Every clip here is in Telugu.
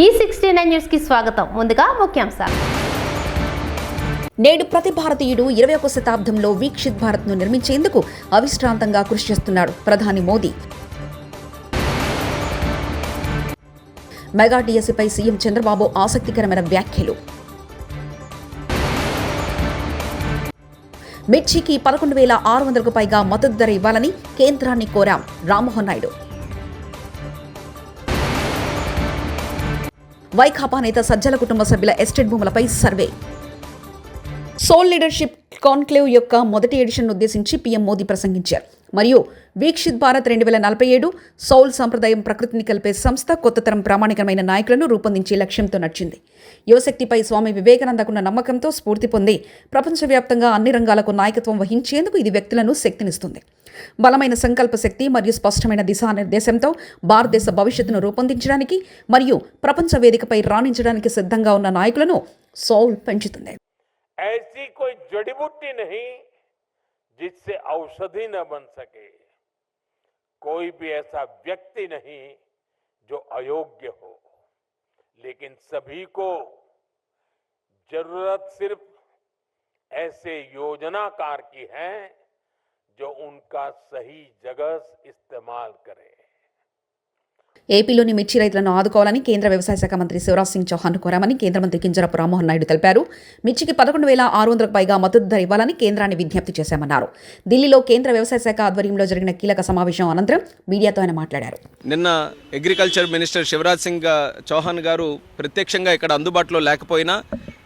ఈ సిక్స్టీ నైన్ న్యూస్కి స్వాగతం. ముందుగా ముఖ్యాంశాలు. నేడు ప్రతి భారతీయుడు ఇరవై ఒక శతాబ్దంలో వీక్షిత్ భారత్ను నిర్మించేందుకు అవిశ్రాంతంగా కృషి చేస్తున్నాడు ప్రధాని మోదీ. మెగా డిఎస్సిపై సీఎం చంద్రబాబు ఆసక్తికరమైన వ్యాఖ్యలు. మిర్చికి పదకొండు వేల ఆరు వందలకు పైగా మద్దతు ధర ఇవ్వాలని కేంద్రాన్ని కోరాం రామ్మోహన్ నాయుడు. వైకాపా నేత సజ్జల కుటుంబ సభ్యుల ఎస్టేట్ భూములపై సర్వే. సోల్ లీడర్షిప్ కాన్క్లేవ్ యొక్క మొదటి ఎడిషన్ ఉద్దేశించి పీఎం మోదీ ప్రసంగించారు. మరియు వీక్షిత్ భారత్ రెండు వేల నలభై ఏడు సౌల్ సంప్రదాయం ప్రకృతిని కలిపే సంస్థ కొత్త తరం ప్రామాణికమైన నాయకులను రూపొందించే లక్ష్యంతో నడిచింది యువశక్తిపై స్వామి వివేకానందకున్న నమ్మకంతో స్ఫూర్తి పొంది ప్రపంచవ్యాప్తంగా అన్ని రంగాలకు నాయకత్వం వహించేందుకు ఇది వ్యక్తులను శక్తినిస్తుంది బలమైన సంకల్ప శక్తి మరియు స్పష్టమైన దిశానిర్దేశంతో భారతదేశ భవిష్యత్తును రూపొందించడానికి మరియు ప్రపంచ వేదికపై రాణించడానికి సిద్ధంగా ఉన్న నాయకులను సౌల్ పెంచుతుంది ऐसी कोई जड़ी बूटी नहीं जिससे औषधि न बन सके। कोई भी ऐसा व्यक्ति नहीं जो अयोग्य हो। लेकिन सभी को ज़रूरत सिर्फ़ ऐसे योजनाकार की है जो उनका सही जगह इस्तेमाल करे। ఏపీలోని మిర్చి రైతులను ఆదుకోవాలని కేంద్ర వ్యవసాయ శాఖ మంత్రి శివరాజ్ సింగ్ చౌహాన్ కోరామని కేంద్ర మంత్రి కింజరపు రామ్మోహన్ నాయుడు తెలిపారు. మిర్చికి పదకొండు వేల ఆరు వందలకు పైగా మద్దతు ధర ఇవ్వాలని కేంద్రాన్ని విజ్ఞప్తి చేశామన్నారు. ఢిల్లీలో కేంద్ర వ్యవసాయ శాఖ ఆధ్వర్యంలో జరిగిన కీలక సమావేశం అనంతరం మీడియాతో ఆయన మాట్లాడారు. నిన్న అగ్రికల్చర్ మినిస్టర్ శివరాజ్ సింగ్ చౌహాన్ గారు ప్రత్యక్షంగా ఇక్కడ అందుబాటులో లేకపోయినా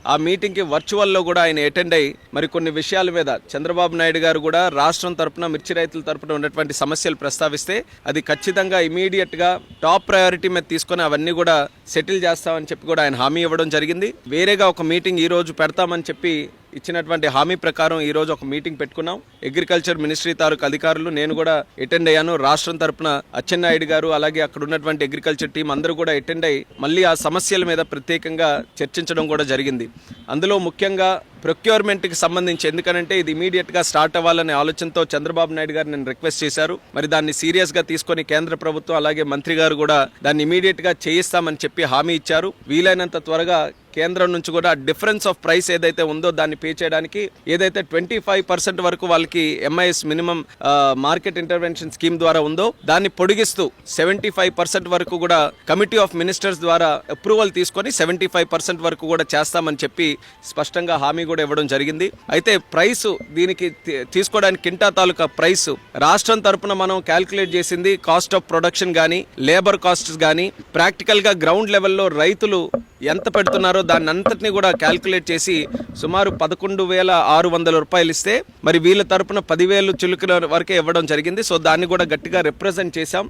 ఆ మీటింగ్కి వర్చువల్లో కూడా ఆయన అటెండ్ అయ్యి మరి కొన్ని విషయాల మీద చంద్రబాబు నాయుడు గారు కూడా రాష్ట్రం తరపున మిర్చి రైతుల తరపున ఉన్నటువంటి సమస్యలు ప్రస్తావిస్తే అది ఖచ్చితంగా ఇమీడియట్గా టాప్ ప్రయారిటీ మీద తీసుకొని అవన్నీ కూడా సెటిల్ చేస్తామని చెప్పి కూడా ఆయన హామీ ఇవ్వడం జరిగింది. వేరేగా ఒక మీటింగ్ ఈరోజు పెడతామని చెప్పి ఇచ్చినటువంటి హామీ ప్రకారం ఈరోజు ఒక మీటింగ్ పెట్టుకున్నాం. అగ్రికల్చర్ మినిస్ట్రీ తాలూకు అధికారులు నేను కూడా అటెండ్ అయ్యాను. రాష్ట్రం తరపున అచ్చెన్నాయుడు గారు అలాగే అక్కడ ఉన్నటువంటి అగ్రికల్చర్ టీం అందరూ కూడా అటెండ్ అయ్యి మళ్ళీ ఆ సమస్యల మీద ప్రత్యేకంగా చర్చించడం కూడా జరిగింది. అందులో ముఖ్యంగా ప్రొక్యూర్మెంట్కి సంబంధించి ఎందుకనంటే ఇది ఇమీడియట్గా స్టార్ట్ అవ్వాలనే ఆలోచనతో చంద్రబాబు నాయుడు గారు నేను రిక్వెస్ట్ చేశారు. మరి దాన్ని సీరియస్గా తీసుకొని కేంద్ర ప్రభుత్వం అలాగే మంత్రి గారు కూడా దాన్ని ఇమీడియట్గా చేయిస్తామని చెప్పి హామీ ఇచ్చారు. వీలైనంత త్వరగా కేంద్రం నుంచి కూడా డిఫరెన్స్ ఆఫ్ ప్రైస్ ఏదైతే ఉందో దాన్ని పే చేయడానికి ఏదైతే ట్వంటీ ఫైవ్ పర్సెంట్ వరకు వాళ్ళకి MIS minimum market intervention scheme ద్వారా ఉందో దాన్ని పొడిగిస్తూ సెవెంటీ ఫైవ్ పర్సెంట్ వరకు కూడా కమిటీ ఆఫ్ మినిస్టర్స్ ద్వారా అప్రూవల్ తీసుకొని సెవెంటీ ఫైవ్ పర్సెంట్ వరకు కూడా చేస్తామని చెప్పి స్పష్టంగా హామీ కూడా ఇవ్వడం జరిగింది. అయితే ప్రైస్ దీనికి తీ- తీసుకోవడానికి కింటా తాలూకా ప్రైస్ రాష్ట్రం తరపున మనం క్యాల్కులేట్ చేసింది కాస్ట్ ఆఫ్ ప్రొడక్షన్ కానీ లేబర్ కాస్ట్స్ కానీ ప్రాక్టికల్గా గ్రౌండ్ లెవెల్లో రైతులు ఎంత పెడుతున్నారో దాన్ని అంతటిని కూడా క్యాల్కులేట్ చేసి సుమారు పదకొండు వేల ఆరు వందల రూపాయలు ఇస్తే మరి వీళ్ళ తరపున పదివేలు చిలుకల వరకే ఇవ్వడం జరిగింది. సో దాన్ని కూడా గట్టిగా రిప్రజెంట్ చేశాం.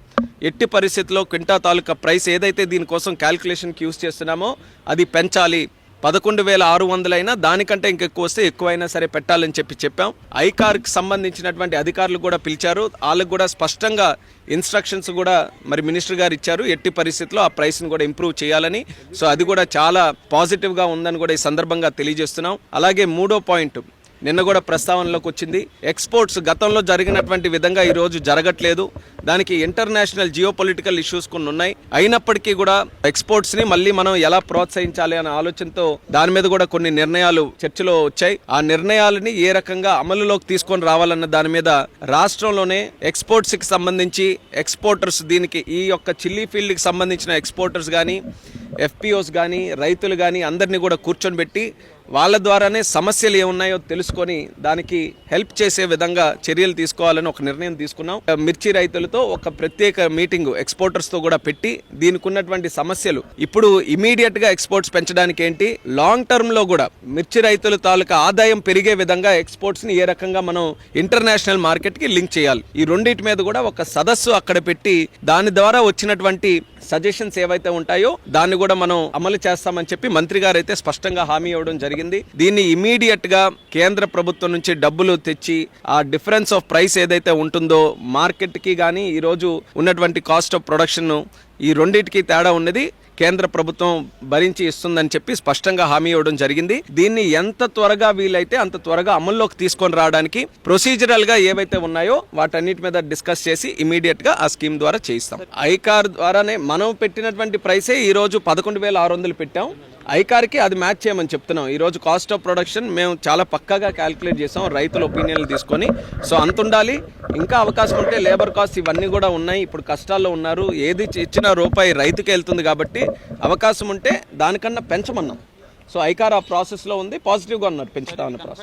ఎట్టి పరిస్థితిలో క్వింటా తాలూకా ప్రైస్ ఏదైతే దీనికోసం క్యాల్కులేషన్కి యూస్ చేస్తున్నామో అది పెంచాలి. పదకొండు వేల ఆరు వందలైనా దానికంటే ఇంకెక్కువ వస్తే ఎక్కువైనా సరే పెట్టాలని చెప్పి చెప్పాం. ఐకార్కి సంబంధించినటువంటి అధికారులు కూడా పిలిచారు. వాళ్ళకు కూడా స్పష్టంగా ఇన్స్ట్రక్షన్స్ కూడా మరి మినిస్టర్ గారు ఇచ్చారు. ఎట్టి పరిస్థితుల్లో ఆ ప్రైస్ని కూడా ఇంప్రూవ్ చేయాలని. సో అది కూడా చాలా పాజిటివ్గా ఉందని కూడా ఈ సందర్భంగా తెలియజేస్తున్నాం. అలాగే మూడో పాయింట్ నిన్న కూడా ప్రస్తావనలోకి వచ్చింది. ఎక్స్పోర్ట్స్ గతంలో జరిగినటువంటి విధంగా ఈరోజు జరగట్లేదు. దానికి ఇంటర్నేషనల్ జియో పొలిటికల్ ఇష్యూస్ కొన్ని ఉన్నాయి. అయినప్పటికీ కూడా ఎక్స్పోర్ట్స్ని మళ్ళీ మనం ఎలా ప్రోత్సహించాలి అనే ఆలోచనతో దాని మీద కూడా కొన్ని నిర్ణయాలు చర్చలో వచ్చాయి. ఆ నిర్ణయాలని ఏ రకంగా అమలులోకి తీసుకొని రావాలన్న దాని మీద రాష్ట్రంలోనే ఎక్స్పోర్ట్స్కి సంబంధించి ఎక్స్పోర్టర్స్ దీనికి ఈ యొక్క చిల్లీ ఫీల్డ్కి సంబంధించిన ఎక్స్పోర్టర్స్ కానీ ఎఫ్పిఓస్ కానీ రైతులు కానీ అందరినీ కూడా కూర్చొని పెట్టి వాళ్ళ ద్వారానే సమస్యలు ఏమున్నాయో తెలుసుకొని దానికి హెల్ప్ చేసే విధంగా చర్యలు తీసుకోవాలని ఒక నిర్ణయం తీసుకున్నాం. మిర్చి రైతులతో ఒక ప్రత్యేక మీటింగ్ ఎక్స్పోర్టర్స్తో కూడా పెట్టి దీనికి ఉన్నటువంటి సమస్యలు ఇప్పుడు ఇమీడియట్గా ఎక్స్పోర్ట్స్ పెంచడానికి ఏంటి? లాంగ్ టర్మ్లో కూడా మిర్చి రైతుల తాలూకా ఆదాయం పెరిగే విధంగా ఎక్స్పోర్ట్స్ని ఏ రకంగా మనం ఇంటర్నేషనల్ మార్కెట్కి లింక్ చేయాలి? ఈ రెండింటి మీద కూడా ఒక సదస్సు అక్కడ పెట్టి దాని ద్వారా వచ్చినటువంటి సజెషన్స్ ఏవైతే ఉంటాయో దాన్ని కూడా మనం అమలు చేస్తామని చెప్పి మంత్రి గారు అయితే స్పష్టంగా హామీ ఇవ్వడం జరిగింది. దీన్ని ఇమీడియట్గా కేంద్ర ప్రభుత్వం నుంచి డబ్బులు తెచ్చి ఆ డిఫరెన్స్ ఆఫ్ ప్రైస్ ఏదైతే ఉంటుందో మార్కెట్కి కానీ ఈ రోజు ఉన్నటువంటి కాస్ట్ ఆఫ్ ప్రొడక్షన్ ఈ రెండింటికి తేడా ఉన్నది. కేంద్ర ప్రభుత్వం భరించి ఇస్తుందని చెప్పి స్పష్టంగా హామీ ఇవ్వడం జరిగింది. దీన్ని ఎంత త్వరగా వీలైతే అంత త్వరగా అమల్లోకి తీసుకొని రావడానికి ప్రొసీజరల్గా ఏవైతే ఉన్నాయో వాటన్నిటి మీద డిస్కస్ చేసి ఇమీడియట్గా ఆ స్కీమ్ ద్వారా చేయిస్తాం. ఐకార్ ద్వారానే మనం పెట్టినటువంటి ప్రైసే ఈ రోజు పదకొండు వేల ఆరు వందలు పెట్టాం. ఐకార్కి అది మ్యాచ్ చేయమని చెప్తున్నాం. ఈరోజు కాస్ట్ ఆఫ్ ప్రొడక్షన్ మేము చాలా పక్కాగా క్యాలిక్యులేట్ చేసాం. రైతుల ఒపీనియన్లు తీసుకొని. సో అంత ఉండాలి. ఇంకా అవకాశం ఉంటే లేబర్ కాస్ట్ ఇవన్నీ కూడా ఉన్నాయి. ఇప్పుడు కష్టాల్లో ఉన్నారు. ఏది ఇచ్చిన రూపాయి రైతుకి వెళ్తుంది కాబట్టి అవకాశం ఉంటే దానికన్నా పెంచమన్నాం. సో ఐకార్ ఆ ప్రాసెస్లో ఉంది. పాజిటివ్గా ఉన్నారు పెంచుతా ఉన్న ప్రాసెస్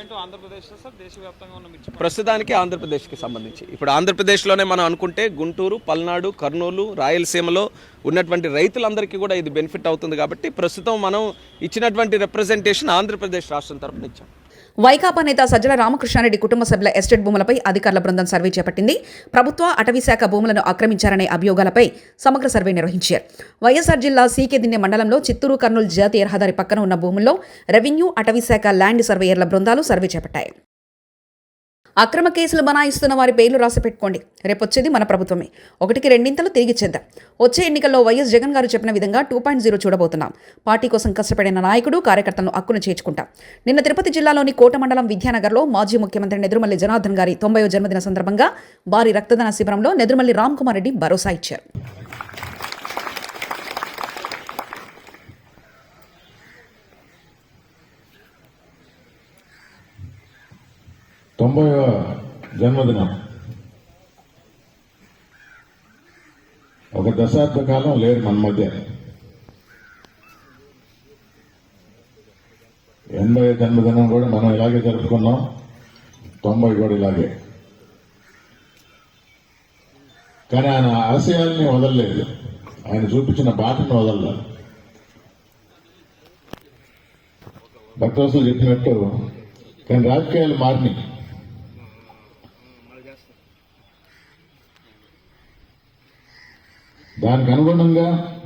ప్రస్తుతానికి ఆంధ్రప్రదేశ్కి సంబంధించి. ఇప్పుడు ఆంధ్రప్రదేశ్లోనే మనం అనుకుంటే గుంటూరు పల్నాడు కర్నూలు రాయలసీమలో ఉన్నటువంటి రైతులందరికీ కూడా ఇది బెనిఫిట్ అవుతుంది కాబట్టి ప్రస్తుతం మనం ఇచ్చినటువంటి రిప్రజెంటేషన్ ఆంధ్రప్రదేశ్ రాష్ట్రం తరపున ఇచ్చాం. వైకాపా నేత సజ్జల రామకృష్ణారెడ్డి కుటుంబ సభ్యుల ఎస్టేట్ భూములపై అధికారుల బృందం సర్వే చేపట్టింది. ప్రభుత్వ అటవీశాఖ భూములను ఆక్రమించారనే అభియోగాలపై సమగ్ర సర్వే నిర్వహించారు. వైఎస్ఆర్ జిల్లా సీకేదిన్నె మండలంలో చిత్తూరు కర్నూలు జాతీయ రహదారి పక్కన ఉన్న భూముల్లో రెవెన్యూ అటవీశాఖ ల్యాండ్ సర్వేయర్ల బృందాలు సర్వే చేపట్టాయి. అక్రమ కేసులు బనాయిస్తున్న వారి పేర్లు రాసి పెట్టుకోండి రేపొచ్చేది మన ప్రభుత్వమే. ఒకటికి రెండింతలు తిరిగిచ్చేద్దాం వచ్చే ఎన్నికల్లో వైఎస్ జగన్ గారు చెప్పిన విధంగా టూ పాయింట్ జీరో చూడబోతున్నాం. పార్టీ కోసం కష్టపడిన నాయకుడు కార్యకర్తలను అక్కును చేర్చుకుంటాం. నిన్న తిరుపతి జిల్లాలోని కోట మండలం విద్యానగర్లో మాజీ ముఖ్యమంత్రి నెదురుమల్లి జనార్దన్ గారి తొంభైవ జన్మదిన సందర్భంగా భారీ రక్తదాన శిబిరంలో నెదురుమల్లి రామ్ కుమార్ రెడ్డి భరోసా ఇచ్చారు. తొంభై జన్మదినం. ఒక దశాబ్ద కాలం లేరు మన మధ్య. ఎనభై జన్మదినం కూడా మనం ఇలాగే జరుపుకున్నాం. తొంభై కూడా ఇలాగే. కానీ ఆయన ఆశయాల్ని వదలలేదు. ఆయన చూపించిన బాటను వదలలేదు. భక్తవసులు చెప్పినట్టు కానీ రాజకీయాలు మారినాయి. దానికి అనుగుణంగా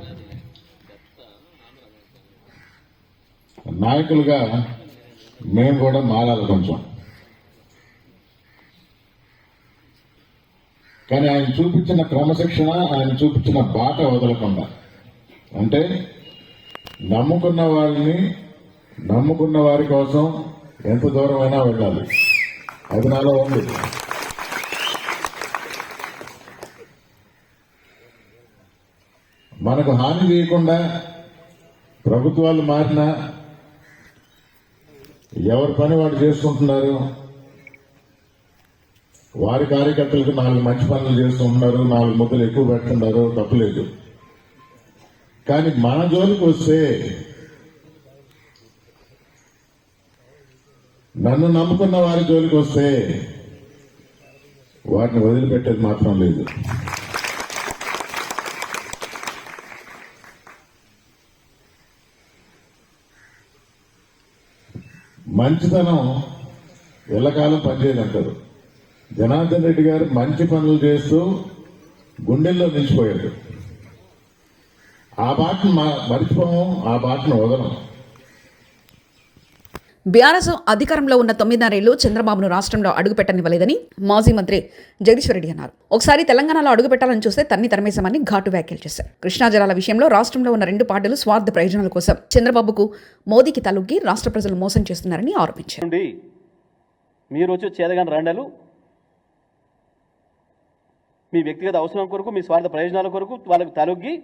నాయకులుగా మేము కూడా మారాలి కొంచెం. కానీ ఆయన చూపించిన క్రమశిక్షణ ఆయన చూపించిన బాట వదలకుండా. అంటే నమ్ముకున్న వాళ్ళని నమ్ముకున్న వారి కోసం ఎంత దూరమైనా వెళ్ళాలి. అది నాలో ఉంది. మనకు హాని చేయకుండా ప్రభుత్వాలు మారినా ఎవరి పని వాడు చేసుకుంటున్నారు వారి కార్యకర్తలకు నాలుగు మంచి పనులు చేస్తుంటున్నారు నాలుగు ముద్దలు ఎక్కువ పెడుతున్నారు తప్పులేదు కానీ మన జోలికి వస్తే నన్ను నమ్ముకున్న వారి జోలికి వస్తే వాటిని వదిలిపెట్టేది మాత్రం లేదు. మంచితనం ఎల్లకాలం పనిచేయదంటారు. జనార్దన్ రెడ్డి గారు మంచి పనులు చేస్తూ గుండెల్లో నిలిచిపోయాడు. ఆ బాటను మా- మరిచిపోము ఆ బాటను వదలం బీఆర్ఎస్ అధికారంలో ఉన్న తొమ్మిదిన్నరేళ్ళు చంద్రబాబును రాష్ట్రంలో అడుగుపెట్టనివ్వలేదని మాజీ మంత్రి జగదీశ్వర్ రెడ్డి అన్నారు. ఒకసారి తెలంగాణలో అడుగుపెట్టాలని చూస్తే తన్ని తరమేశామని ఘాటు వ్యాఖ్యలు చేశారు. కృష్ణా జలాల విషయంలో రాష్ట్రంలో ఉన్న రెండు పార్టీలు స్వార్థ ప్రయోజనాల కోసం చంద్రబాబుకు మోదీకి తలొగ్గి రాష్ట్ర ప్రజలు మోసం చేస్తున్నారని ఆరోపించారు. మీరు వచ్చి చేదగాని రండలు. మీ వ్యక్తిగత అవసరం కొరకు మీ స్వార్థ ప్రయోజనాల కొరకు వాళ్ళకి తలొగ్గి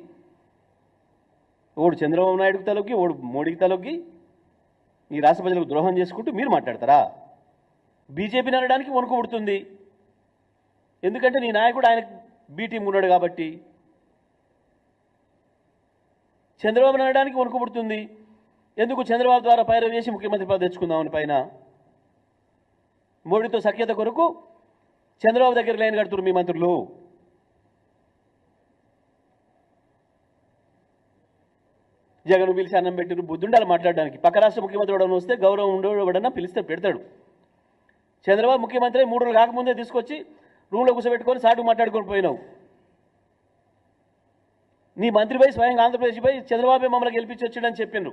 ఓడు చంద్రబాబు నాయుడుకి తలొగ్గి ఓడు మోడీకి తలొగ్గి ఈ రాష్ట్ర ప్రజలకు ద్రోహం చేసుకుంటూ మీరు మాట్లాడతారా? బీజేపీని అనడానికి వణుకుబడుతుంది. ఎందుకంటే నీ నాయకుడు ఆయన బీటీం ఉన్నాడు కాబట్టి. చంద్రబాబు అనడానికి వణుకు పుడుతుంది ఎందుకు చంద్రబాబు ద్వారా పైరవ్ చేసి ముఖ్యమంత్రి పదవి తెచ్చుకుందామని పైన? మోడీతో సఖ్యత కొరకు చంద్రబాబు దగ్గర లైన్ కడుతున్నారు మీ మంత్రులు. జగన్ పిలిచి అన్నం పెట్టిరు బుద్ధుండాలి మాట్లాడడానికి. పక్క రాష్ట్ర ముఖ్యమంత్రి ఎవడన్నా వస్తే గౌరవం ఉండేవాడన్నా పిలిస్తే పెడతాడు. చంద్రబాబు ముఖ్యమంత్రి మూడు రోజులు కాకముందే తీసుకొచ్చి రూమ్లో కూర్చోబెట్టుకొని సాటు మాట్లాడుకొని పోయినావు. నీ మంత్రిపై స్వయంగా ఆంధ్రప్రదేశ్ చంద్రబాబు మమ్మల్ని గెలిపించి వచ్చాడని చెప్పిండ్రు.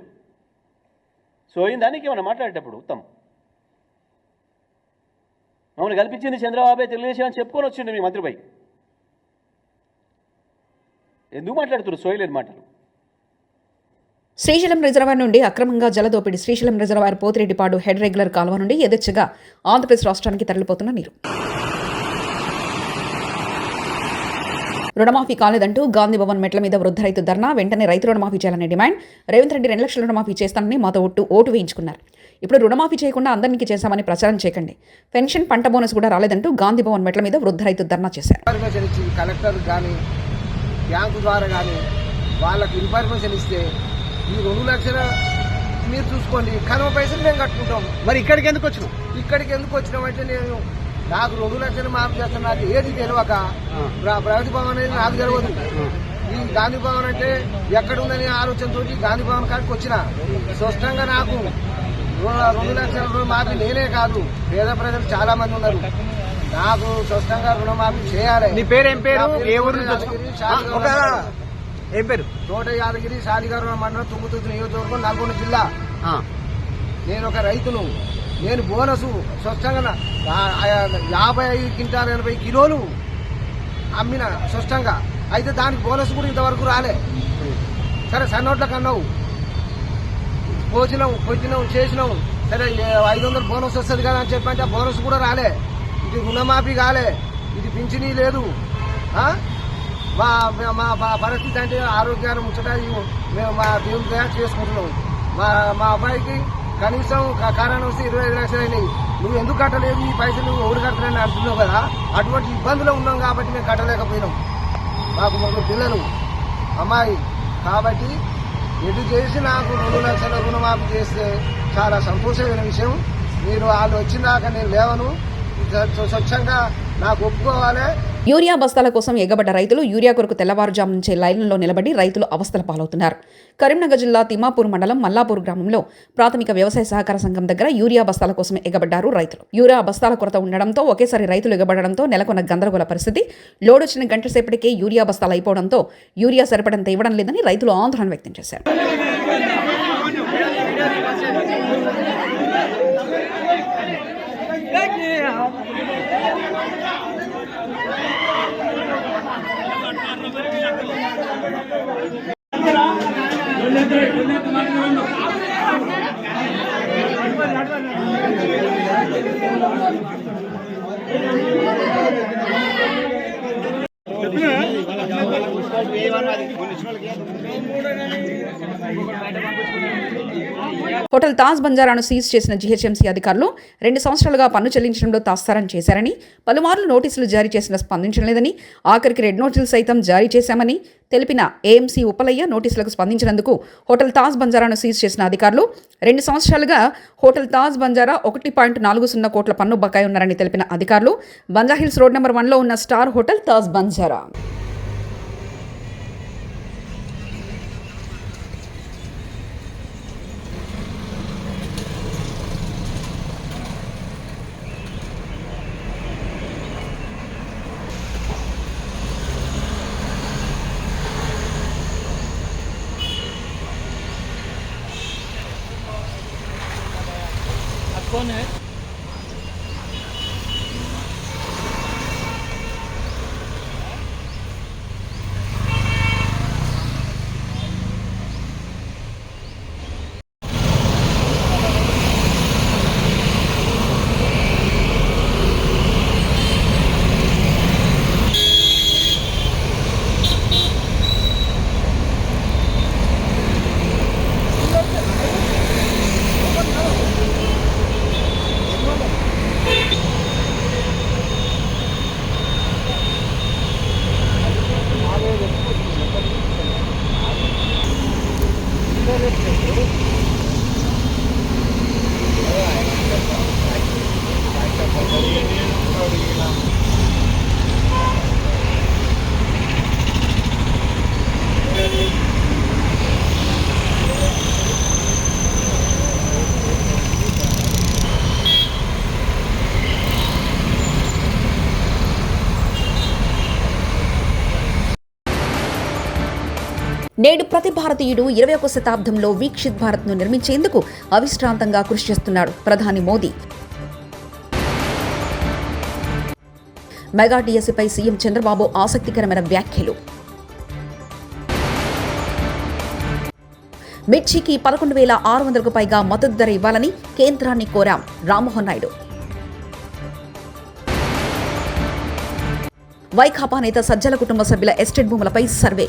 సోయిందా దానికి ఏమన్నా మాట్లాడేటప్పుడు ఉత్తమ్? మమ్మల్ని కల్పించింది చంద్రబాబే తెలుగుదేశం అని చెప్పుకొని వచ్చిండు మీ మంత్రిపై ఎందుకు మాట్లాడుతున్నారు సోయలేని మాటలు? శ్రీశైలం రిజర్వాయర్ నుండి అక్రమంగా జలదోపిడి Srisailam reservoir Pothireddypadu head regular కాలువ నుండి యథేచ్ఛగా ఆంధ్రప్రదేశ్ రాష్ట్రానికి తరలిపోతున్న నీరు. రుణమాఫీ కాలేదంటూ గాంధీ భవన్ మెట్ల మీద వృద్ధ రైతు ధర్నా వెంటనే రైతు రుణమాఫీ చేయాలనే డిమాండ్ రేవంత్ రెడ్డి రెండు లక్షల రుణమాఫీ చేస్తానని మాతో ఒట్టు ఓటు వేయించుకున్నారు. ఇప్పుడు రుణమాఫీ చేయకుండా అందరికీ చేశామని ప్రచారం చేయకండి. పెన్షన్ పంట బోనస్ కూడా రాలేదంటూ గాంధీ భవన్ మెట్ల మీద వృద్ధ రైతు ధర్నా చేశారు. ఇన్ఫర్మేషన్ ఇచ్చి కలెక్టర్ కానీ బ్యాంకు ద్వారా కానీ వాళ్ళకి ఇన్ఫర్మేషన్ ఇస్తే ఈ రెండు లక్షల మీరు చూసుకోండి. కనుమ పైసలు మేము కట్టుకుంటాం. మరి ఇక్కడికి ఎందుకు వచ్చినావు? ఇక్కడికి ఎందుకు వచ్చినామంటే నేను నాకు రెండు లక్షలు మాఫ్ చేస్తాను. నాకు ఏది తెలియక ప్ర- ప్రగతి భవన్ అనేది నాకు తెలియదు ఈ గాంధీ భవన్ అంటే ఎక్కడుందని ఆలోచనతో గాంధీ భవన్ కాడికి వచ్చిన. స్పష్టంగా నాకు రెండు లక్షల రుణమాఫీ నేనే కాదు. పేద ప్రజలు చాలా మంది ఉన్నారు. నాకు స్పష్టంగా రుణమాఫీ చేయాలి. నీ పేరు ఏం పేరు ఏ ఊరు ఏం పేరు? తోట యాదగిరి శాలిగారు మండలం తుంగుతుర్తి నియోజకవర్గం నల్గొండ జిల్లా. నేను ఒక రైతును. నేను బోనసు స్పష్టంగా యాభై ఐదు క్వింటాల్ ఎనభై కిలోలు అమ్మిన స్పష్టంగా అయితే దానికి బోనస్ కూడా ఇంతవరకు రాలే. సరే సన్నోట్లకు అన్నావు పోచినాం పొచ్చినాం చేసినాం సరే ఐదు వందలు బోనస్ వస్తుంది కదా అని చెప్పంటే ఆ బోనస్ కూడా రాలే. ఇది రుణమాఫీ కాలే. ఇది పింఛనీ లేదు? మా మా పరిస్థితి అంటే ఆరోగ్యాన్ని ముచ్చట మేము మా దేవుని దయ చేసుకుంటున్నాం. మా మా అబ్బాయికి కనీసం కారణం వస్తే ఇరవై ఐదు లక్షలు అయినాయి. నువ్వు ఎందుకు కట్టలేదు? ఈ పైసలు నువ్వు ఎవరు కట్టలేని అంటున్నావు కదా? అటువంటి ఇబ్బందులు ఉన్నాం కాబట్టి మేము కట్టలేకపోయినాం. మాకు ముగ్గురు పిల్లలు అమ్మాయి. కాబట్టి ఎటు చేసి నాకు రెండు లక్షల రుణమాఫీ చేస్తే చాలా సంతోషమైన విషయం. మీరు వాళ్ళు వచ్చినాక నేను లేవను. స్వచ్ఛంగా నాకు ఒప్పుకోవాలి. యూరియా బస్తాల కోసం ఎగబడ్డ రైతులు యూరియా కొరకు తెల్లవారుజాము నుంచే లైన్లలో నిలబడి రైతులు అవస్థల పాలవుతున్నారు. కరీంనగర్ జిల్లా తిమ్మాపూర్ మండలం మల్లాపూర్ గ్రామంలో ప్రాథమిక వ్యవసాయ సహకార సంఘం దగ్గర యూరియా బస్తాల కోసం ఎగబడ్డారు రైతులు. యూరియా బస్తాల కొరత ఉండడంతో ఒకేసారి రైతులు ఎగబడడంతో నెలకొన్న గందరగోళ పరిస్థితి. లోడ్ వచ్చిన గంట సేపటికే యూరియా బస్తాలు అయిపోవడంతో యూరియా సరిపడంత ఇవ్వడం లేదని రైతులు ఆందోళన వ్యక్తం చేశారు. హోటల్ తాజ్ బంజారాను సీజ్ చేసిన జీహెచ్ఎంసీ అధికారులు రెండు సంవత్సరాలుగా పన్ను చెల్లించడంలో తాస్తారం చేశారని పలుమార్లు నోటీసులు జారీ చేసినా స్పందించలేదని ఆఖరికి రెడ్ నోటీసులు సైతం జారీ చేశామని తెలిపిన ఏఎంసీ ఉపలయ్య నోటీసులకు స్పందించినందుకు హోటల్ తాజ్ బంజారాను సీజ్ చేసిన అధికారులు రెండు సంవత్సరాలుగా హోటల్ తాజ్ బంజారా ఒకటి పాయింట్ నాలుగు సున్నా కోట్ల పన్ను బకాయి ఉన్నారని తెలిపిన అధికారులు బంజాహిల్స్ రోడ్ నెంబర్ వన్లో ఉన్న స్టార్ హోటల్ తాజ్ బంజారా. कोण आहेत? నేడు ప్రతి భారతీయుడు ఇరవై ఒక శతాబ్దంలో వీక్షిత్ భారత్ను నిర్మించేందుకు అవిశ్రాంతంగా కృషి చేస్తున్నాడు ప్రధాని మోదీ. మెగా డిఎస్సిపై సీఎం చంద్రబాబు ఆసక్తికరమైన వ్యాఖ్యలు. మిర్చికి పదకొండు వేల ఆరు వందలకు పైగా మద్దతు ధర ఇవ్వాలని కేంద్రాన్ని కోరాం రామ్మోహన్ నాయుడు. వైకాపా నేత సజ్జల కుటుంబ సభ్యుల ఎస్టేట్ భూములపై సర్వే.